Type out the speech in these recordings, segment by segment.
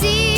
see.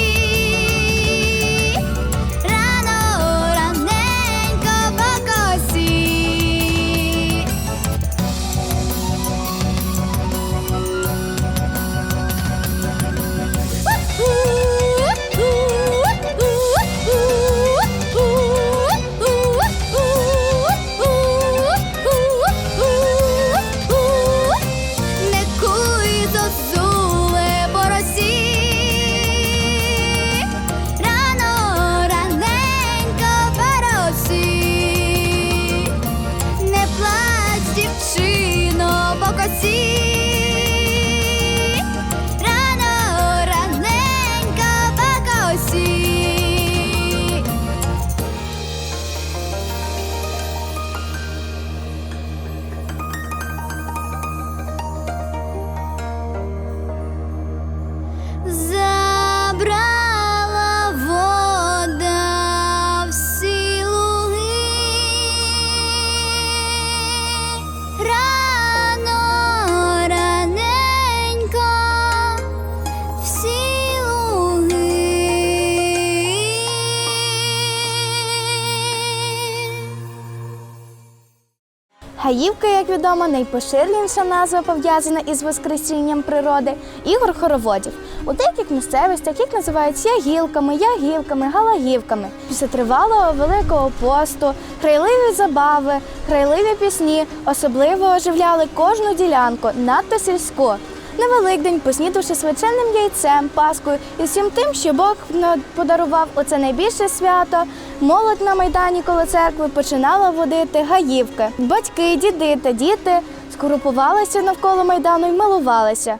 Гаївка, як відомо, найпоширеніша назва пов'язана із воскресінням природи ігор хороводів. У деяких місцевостях їх називають ягілками, ягівками, галагівками. Після тривалого великого посту, грайливі забави, грайливі пісні особливо оживляли кожну ділянку, надто сільську. На Великдень, поснідавши свяченим яйцем, паскою і всім тим, що Бог подарував оце найбільше свято, молодь на майдані коло церкви починала водити гаївки. Батьки, діди та діти скорупувалися навколо майдану і милувалися.